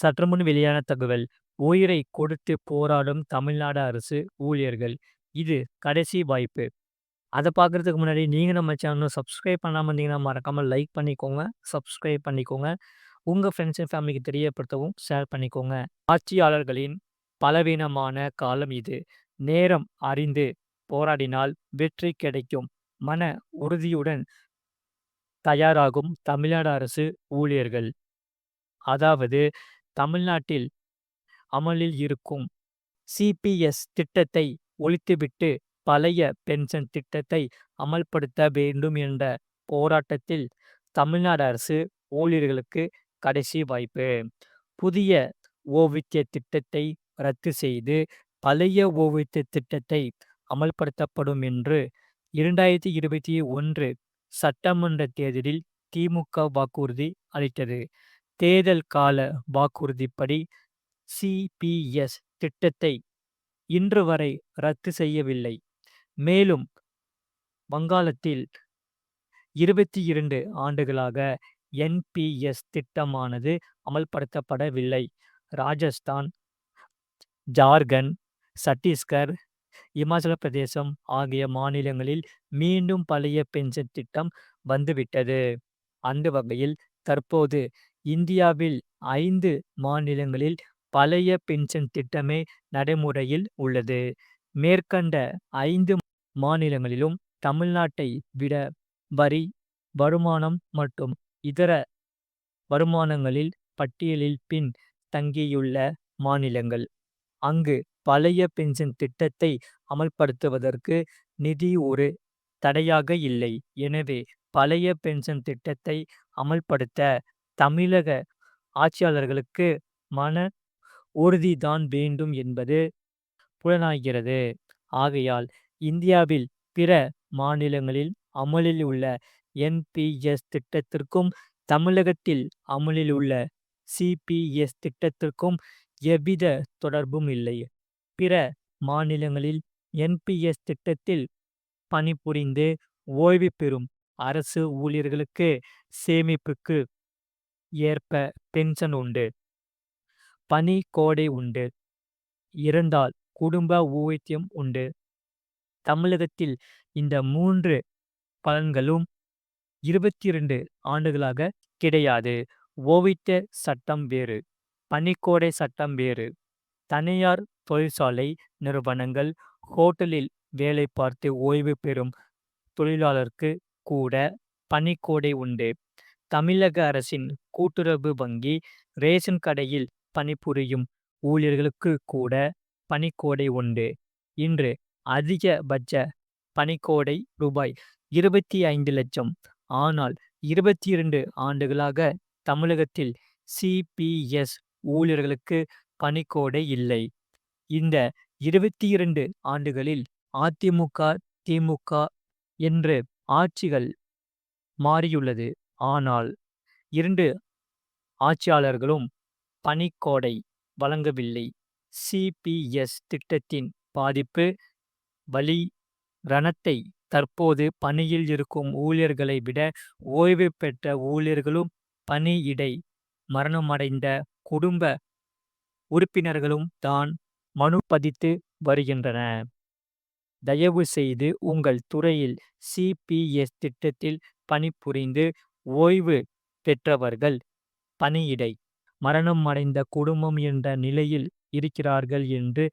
சற்று முன் வெளியான தகவல். உயிரை கொடுத்து போராடும் தமிழ்நாடு அரசு ஊழியர்கள். இது கடைசி வாய்ப்பு. அதை பார்க்கறதுக்கு முன்னாடி நீங்கள் நம்ம சேனலும் சப்ஸ்கிரைப் பண்ணாமல் இருந்தீங்கன்னா மறக்காமல் லைக் பண்ணிக்கோங்க சப்ஸ்கிரைப் பண்ணிக்கோங்க. உங்கள் ஃப்ரெண்ட்ஸ் அண்ட் ஃபேமிலிக்கு தெரியப்படுத்தவும் ஷேர் பண்ணிக்கோங்க. ஆட்சியாளர்களின் பலவீனமான காலம் இது. நேரம் அறிந்து போராடினால் வெற்றி கிடைக்கும். மன உறுதியுடன் தயாராகும் தமிழ்நாடு அரசு ஊழியர்கள். அதாவது தமிழ்நாட்டில் அமலில் இருக்கும் சிபிஎஸ் திட்டத்தை ஒழித்துவிட்டு பழைய பென்ஷன் திட்டத்தை அமல்படுத்த வேண்டும் என்ற போராட்டத்தில் தமிழ்நாடு அரசு ஊழியர்களுக்கு கடைசி வாய்ப்பு. புதிய ஓவியத்திய திட்டத்தை ரத்து செய்து பழைய ஓவிய திட்டத்தை அமல்படுத்தப்படும் என்று இரண்டாயிரத்தி இருபத்தி ஒன்று சட்டமன்ற தேர்தலில் திமுக வாக்குறுதி அளித்தது. தேர்தல் கால வாக்குறுதிப்படி சிபிஎஸ் திட்டத்தை இன்று வரை ரத்து செய்யவில்லை. மேலும் வங்காளத்தில் இருபத்தி இரண்டு ஆண்டுகளாக என்பிஎஸ் திட்டமானது அமல்படுத்தப்படவில்லை. ராஜஸ்தான் ஜார்க்கண்ட் சத்தீஸ்கர் இமாச்சல பிரதேசம் ஆகிய மாநிலங்களில் மீண்டும் பழைய பென்ஷன் திட்டம் வந்துவிட்டது. அந்த வகையில் தற்போது இந்தியாவில் ஐந்து மாநிலங்களில் பழைய பென்ஷன் திட்டமே நடைமுறையில் உள்ளது. மேற்கண்ட ஐந்து மாநிலங்களிலும் தமிழ்நாட்டை விட வரி வருமானம் மற்றும் இதர வருமானங்களில் பட்டியலில் பின் தங்கியுள்ள மாநிலங்கள். அங்கு பழைய பென்ஷன் திட்டத்தை அமல்படுத்துவதற்கு நிதி ஒரு தடையாக இல்லை. எனவே பழைய பென்ஷன் திட்டத்தை அமல்படுத்த தமிழக ஆட்சியாளர்களுக்கு மன உறுதிதான் வேண்டும் என்பது புலனாகிறது. ஆகையால் இந்தியாவில் பிற மாநிலங்களில் அமலில் உள்ள என்பிஎஸ் திட்டத்திற்கும் தமிழகத்தில் அமலில் உள்ள சிபிஎஸ் திட்டத்திற்கும் எவ்வித தொடர்பும் இல்லை. பிற மாநிலங்களில் என்பிஎஸ் திட்டத்தில் பணிபுரிந்து ஓய்வு பெறும் அரசு ஊழியர்களுக்கு சேமிப்புக்கு ஏற்ப பென்ஷன் உண்டு. பனி கோடை உண்டு. இருந்தால் குடும்ப ஊதியம் உண்டு. தமிழகத்தில் இந்த மூன்று பலன்களும் இருபத்தி இரண்டு ஆண்டுகளாக கிடையாது. ஓவிய சட்டம் வேறு பனிக்கோடை சட்டம் வேறு. தனியார் தொழிற்சாலை நிறுவனங்கள் ஹோட்டலில் வேலை பார்த்து ஓய்வு பெறும் தொழிலாளருக்கு கூட பனிக்கோடை உண்டு. தமிழக அரசின் கூட்டுறவு வங்கி ரேஷன் கடையில் பணிபுரியும் ஊழியர்களுக்கு கூட பணிக்கோடை உண்டு. இன்று அதிகபட்ச பணிக்கோடை ரூபாய் இருபத்தி ஐந்து லட்சம். ஆனால் இருபத்தி இரண்டு ஆண்டுகளாக தமிழகத்தில் சிபிஎஸ் ஊழியர்களுக்கு பணிக்கோடை இல்லை. இந்த இருபத்தி இரண்டு ஆண்டுகளில் அதிமுக திமுக என்று ஆட்சிகள் மாறியுள்ளது. ஆனால் இரண்டு ஆட்சியாளர்களும் பணிக்கோடை வழங்கவில்லை. சிபிஎஸ் திட்டத்தின் பாதிப்பு வலி ரணத்தை தற்போது பணியில் இருக்கும் ஊழியர்களை விட ஓய்வு பெற்ற ஊழியர்களும் பணியிடை மரணமடைந்த குடும்ப உறுப்பினர்களும் தான் மனு பதித்து வருகின்றன. தயவு செய்து உங்கள் துறையில் சிபிஎஸ் திட்டத்தில் பணிபுரிந்து ஓய்வு பெற்றவர்கள் பணியிடை. மரணம் அடைந்த குடும்பம் என்ற நிலையில் இருக்கிறார்கள் என்று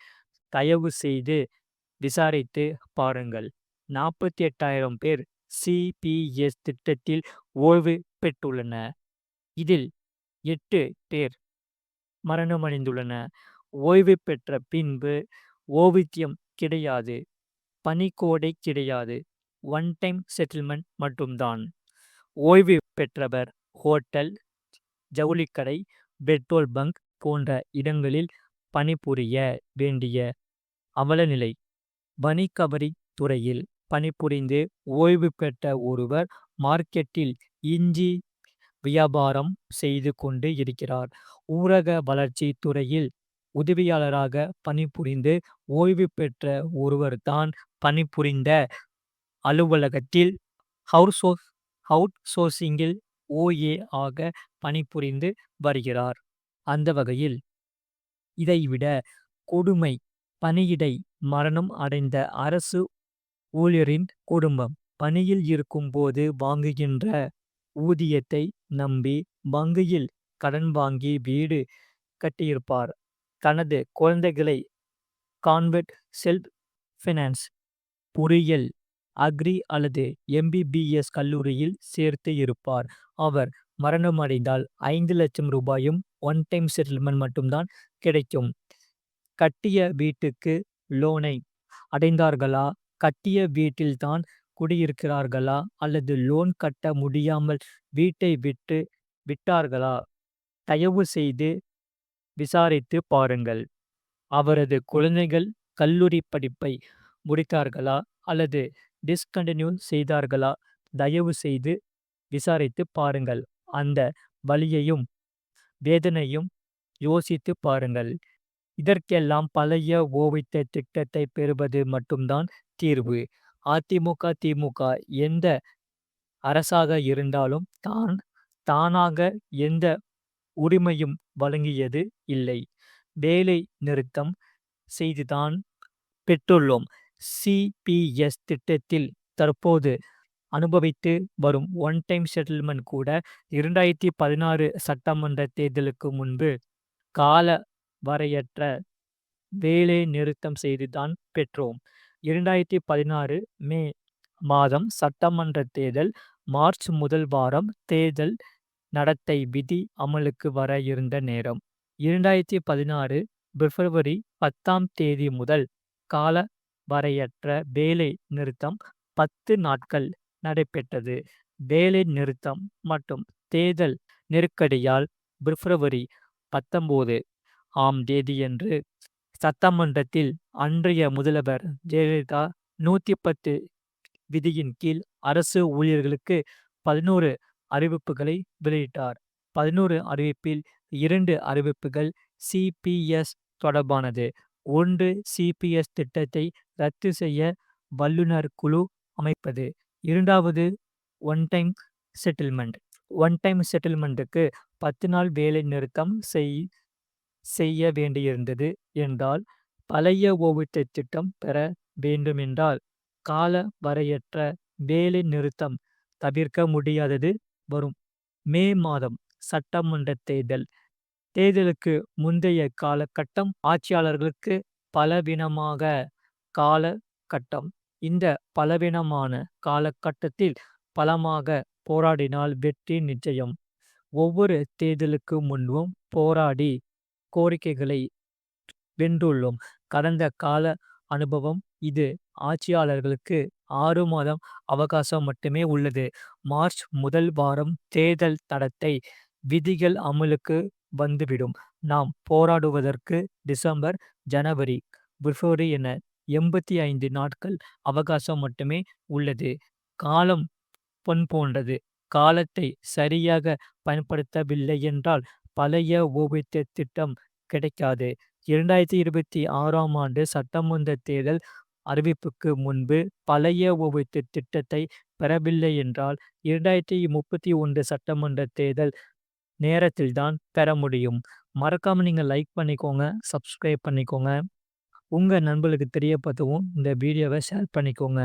தயவு செய்து விசாரித்து பாருங்கள். நாற்பத்தி எட்டாயிரம் பேர் சிபிஎஸ் திட்டத்தில் ஓய்வு பெற்றுள்ளன இதில் எட்டு பேர் மரணமடைந்துள்ளன. ஓய்வு பெற்ற பின்பு ஓவித்தியம் கிடையாது. பனிக்கோடை கிடையாது. ஒன் டைம் செட்டில்மெண்ட் மட்டும்தான். ஓய்வு பெற்றவர் ஹோட்டல் ஜவுளிக்கடை பெட்ரோல் பங்க் போன்ற இடங்களில் பணிபுரிய வேண்டிய அவலநிலை. வணிகவரி துறையில் பணிபுரிந்து ஓய்வு பெற்ற ஒருவர் மார்க்கெட்டில் இஞ்சி வியாபாரம் செய்து கொண்டு இருக்கிறார். ஊரக வளர்ச்சி துறையில் உதவியாளராக பணிபுரிந்து ஓய்வு பெற்ற ஒருவர் தான் பணிபுரிந்த அலுவலகத்தில் ஹவுஸ் அவுட் சோர்சிங்கில் ஓஏ ஆக பணிபுரிந்து வருகிறார் அந்த வகையில் இதைவிட கொடுமை பணியிடை மரணம் அடைந்த அரசு ஊழியரின் குடும்பம் பணியில் இருக்கும்போது வாங்குகின்ற ஊதியத்தை நம்பி வங்கியில் கடன் வாங்கி வீடு கட்டியிருப்பார். தனது குழந்தைகளை கான்வெர்ட் செல்ஃப் ஃபினான்ஸ் பொறியியல் அக்ரி அல்லது எம்பிபிஎஸ் கல்லூரியில் சேர்த்து இருப்பார். அவர் மரணமடைந்தால் ஐந்து லட்சம் ரூபாயும் ஒன் டைம் செட்டில்மெண்ட் மட்டும்தான் கிடைக்கும். கட்டிய வீட்டுக்கு லோனை அடைந்தார்களா கட்டிய வீட்டில்தான் குடியிருக்கிறார்களா அல்லது லோன் கட்ட முடியாமல் வீட்டை விட்டு விட்டார்களா தயவு செய்து விசாரித்து பாருங்கள். அவரது குழந்தைகள் கல்லூரி படிப்பை முடித்தார்களா அல்லது டிஸ்கண்டினியூ செய்தார்களா தயவு செய்து விசாரித்து பாருங்கள். அந்த வலியையும் வேதனையும் யோசித்து பாருங்கள். இதற்கெல்லாம் பழைய ஓவித்த திட்டத்தை பெறுவது மட்டும்தான் தீர்வு. அதிமுக திமுக எந்த அரசாக இருந்தாலும் தான் தானாக எந்த உரிமையும் வழங்கியது இல்லை. வேலை நிறுத்தம் செய்துதான் பெற்றுள்ளோம். சிபிஎஸ் திட்டத்தில் தற்போது அனுபவித்து வரும் ஒன் டைம் செட்டில்மெண்ட் கூட இரண்டாயிரத்தி பதினாறு சட்டமன்ற தேர்தலுக்கு முன்பு கால வரையற்ற வேலை நிறுத்தம் செய்துதான் பெற்றோம். இரண்டாயிரத்தி பதினாறு மே மாதம் சட்டமன்ற தேர்தல் மார்ச் முதல் வாரம் தேர்தல் நடத்தை விதி அமலுக்கு வர இருந்த நேரம். இரண்டாயிரத்தி பதினாறு பிப்ரவரி பத்தாம் தேதி முதல் கால வரையற்ற வேலை நிறுத்தம் பத்து நாட்கள் நடைபெற்றது. வேலை நிறுத்தம் மற்றும் தேர்தல் நெருக்கடியால் பிப்ரவரி பத்தொம்போது ஆம் தேதியன்று சட்டமன்றத்தில் அன்றைய முதல்வர் ஜெயலலிதா நூத்தி பத்து விதியின் கீழ் அரசு ஊழியர்களுக்கு பதினோரு அறிவிப்புகளை வெளியிட்டார். பதினோரு அறிவிப்பில் இரண்டு அறிவிப்புகள் சிபிஎஸ் தொடர்பானது. ஒன்று சிபிஎஸ் திட்டத்தை ரத்து செய்ய வல்லுநர் குழு அமைப்பது. இரண்டாவது one time settlement. One time செட்டில்மெண்ட்டுக்கு பத்து நாள் வேலை நிறுத்தம் செய் செய்ய வேண்டியிருந்தது என்றால் பழைய ஓய்வூதிய திட்டம் பெற வேண்டுமென்றால் கால வரையற்ற வேலை நிறுத்தம் தவிர்க்க முடியாதது வரும் மே மாதம் சட்டமன்ற தேர்தல். தேர்தலுக்கு முந்தைய காலகட்டம் ஆட்சியாளர்களுக்கு பலவீனமாக கால கட்டம். இந்த பலவீனமான காலகட்டத்தில் பலமாக போராடினால் வெற்றி நிச்சயம். ஒவ்வொரு தேர்தலுக்கு முன்பும் போராடி கோரிக்கைகளை வென்றுள்ளோம். கடந்த கால அனுபவம் இது. ஆட்சியாளர்களுக்கு ஆறு மாதம் அவகாசம் மட்டுமே உள்ளது. மார்ச் முதல் வாரம் தேர்தல் தடத்தை விதிகள் அமலுக்கு வந்துவிடும். நாம் போராடுவதற்கு டிசம்பர் ஜனவரி பிப்ரவரி என எண்பத்தி ஐந்து நாட்கள் அவகாசம் மட்டுமே உள்ளது. காலம் பொன் போன்றது. காலத்தை சரியாக பயன்படுத்தவில்லையென்றால் பழைய ஓய்வூதிய திட்டம் கிடைக்காது. இரண்டாயிரத்தி இருபத்தி ஆறாம் ஆண்டு சட்டமன்ற தேர்தல் அறிவிப்புக்கு முன்பு பழைய ஓய்வூதிய திட்டத்தை பெறவில்லையென்றால் இரண்டாயிரத்தி முப்பத்தி ஒன்று சட்டமன்ற தேர்தல் நேரத்தில்தான் பெற முடியும். மறக்காமல் நீங்கள் லைக் பண்ணிக்கோங்க. சப்ஸ்கிரைப் பண்ணிக்கோங்க. உங்கள் நண்பர்களுக்கு தெரியப்படுத்தவும் இந்த வீடியோவை ஷேர் பண்ணிக்கோங்க.